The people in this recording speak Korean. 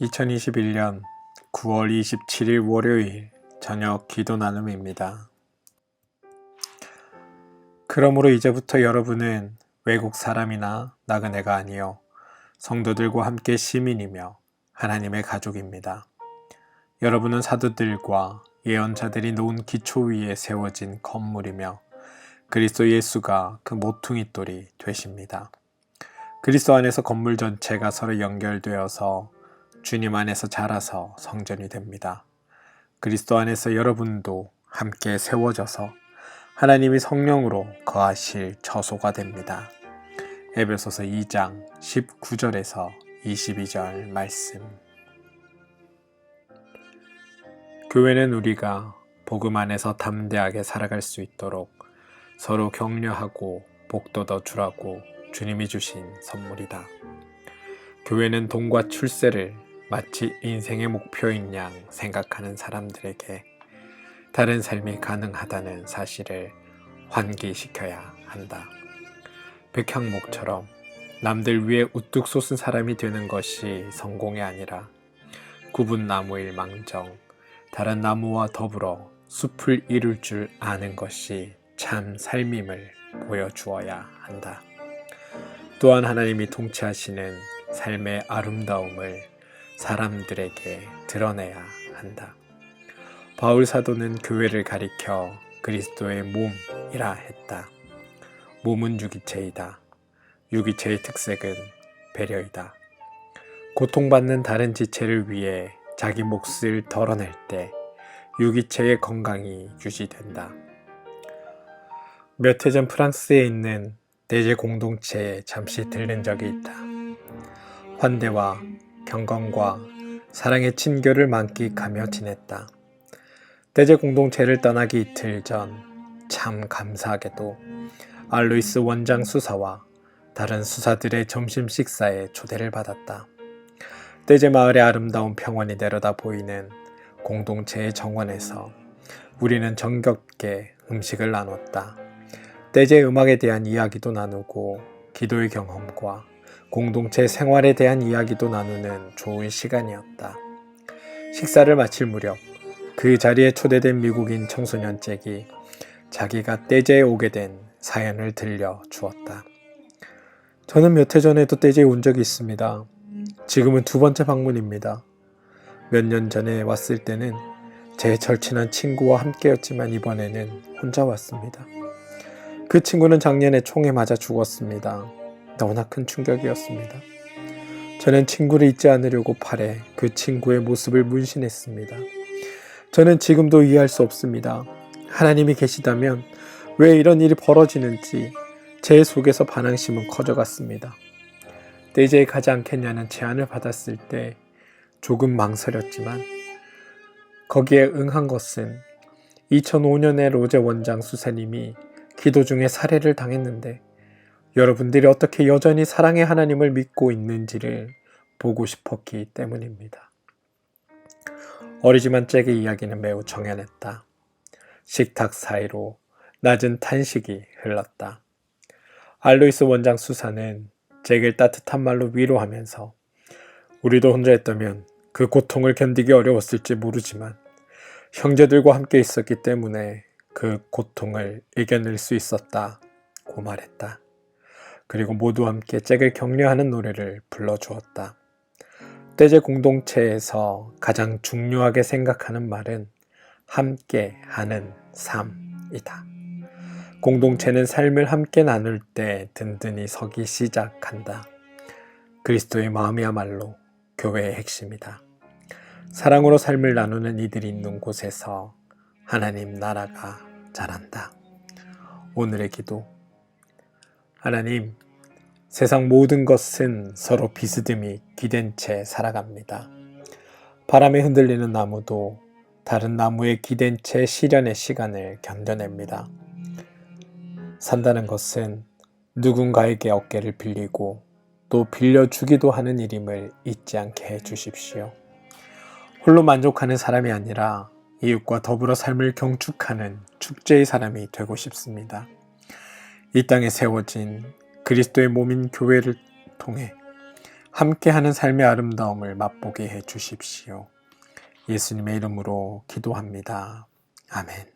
2021년 9월 27일 월요일 저녁 기도 나눔입니다. 그러므로 이제부터 여러분은 외국 사람이나 나그네가 아니요 성도들과 함께 시민이며 하나님의 가족입니다. 여러분은 사도들과 예언자들이 놓은 기초 위에 세워진 건물이며 그리스도 예수가 그 모퉁이 돌이 되십니다. 그리스도 안에서 건물 전체가 서로 연결되어서 주님 안에서 자라서 성전이 됩니다. 그리스도 안에서 여러분도 함께 세워져서 하나님이 성령으로 거하실 처소가 됩니다. 에베소서 2장 19절에서 22절 말씀. 교회는 우리가 복음 안에서 담대하게 살아갈 수 있도록 서로 격려하고 복도 더 주라고 주님이 주신 선물이다. 교회는 돈과 출세를 마치 인생의 목표인 양 생각하는 사람들에게 다른 삶이 가능하다는 사실을 환기시켜야 한다. 백향목처럼 남들 위에 우뚝 솟은 사람이 되는 것이 성공이 아니라 구분 나무일 망정 다른 나무와 더불어 숲을 이룰 줄 아는 것이 참 삶임을 보여주어야 한다. 또한 하나님이 통치하시는 삶의 아름다움을 사람들에게 드러내야 한다. 바울 사도는 교회를 가리켜 그리스도의 몸이라 했다. 몸은 유기체이다. 유기체의 특색은 배려이다. 고통받는 다른 지체를 위해 자기 몫을 덜어낼 때 유기체의 건강이 유지된다. 몇 해 전 프랑스에 있는 대제 공동체에 잠시 들른 적이 있다. 환대와 경건과 사랑의 친교를 만끽하며 지냈다. 대제 공동체를 떠나기 이틀 전 참 감사하게도 알로이스 원장 수사와 다른 수사들의 점심 식사에 초대를 받았다. 대제 마을의 아름다운 평원이 내려다 보이는 공동체의 정원에서 우리는 정겹게 음식을 나눴다. 대제 음악에 대한 이야기도 나누고 기도의 경험과 공동체 생활에 대한 이야기도 나누는 좋은 시간이었다. 식사를 마칠 무렵 그 자리에 초대된 미국인 청소년 잭이 자기가 떼제에 오게 된 사연을 들려 주었다. 저는 몇 해 전에도 떼제에 온 적이 있습니다. 지금은 두 번째 방문입니다. 몇 년 전에 왔을 때는 제 절친한 친구와 함께였지만 이번에는 혼자 왔습니다. 그 친구는 작년에 총에 맞아 죽었습니다. 너무나 큰 충격이었습니다. 저는 친구를 잊지 않으려고 팔에 그 친구의 모습을 문신했습니다. 저는 지금도 이해할 수 없습니다. 하나님이 계시다면 왜 이런 일이 벌어지는지 제 속에서 반항심은 커져갔습니다. 데이제에 가지 않겠냐는 제안을 받았을 때 조금 망설였지만 거기에 응한 것은 2005년에 로제 원장 수사님이 기도 중에 살해를 당했는데 여러분들이 어떻게 여전히 사랑의 하나님을 믿고 있는지를 보고 싶었기 때문입니다. 어리지만 잭의 이야기는 매우 정연했다. 식탁 사이로 낮은 탄식이 흘렀다. 알로이스 원장 수사는 잭을 따뜻한 말로 위로하면서 우리도 혼자 했다면 그 고통을 견디기 어려웠을지 모르지만 형제들과 함께 있었기 때문에 그 고통을 이겨낼 수 있었다 고 말했다. 그리고 모두 함께 잭을 격려하는 노래를 불러주었다. 떼제 공동체에서 가장 중요하게 생각하는 말은 함께 하는 삶이다. 공동체는 삶을 함께 나눌 때 든든히 서기 시작한다. 그리스도의 마음이야말로 교회의 핵심이다. 사랑으로 삶을 나누는 이들이 있는 곳에서 하나님 나라가 자란다. 오늘의 기도. 하나님, 세상 모든 것은 서로 비스듬히 기댄 채 살아갑니다. 바람에 흔들리는 나무도 다른 나무에 기댄 채 시련의 시간을 견뎌냅니다. 산다는 것은 누군가에게 어깨를 빌리고 또 빌려주기도 하는 일임을 잊지 않게 해 주십시오. 홀로 만족하는 사람이 아니라 이웃과 더불어 삶을 경축하는 축제의 사람이 되고 싶습니다. 이 땅에 세워진 그리스도의 몸인 교회를 통해 함께하는 삶의 아름다움을 맛보게 해 주십시오. 예수님의 이름으로 기도합니다. 아멘.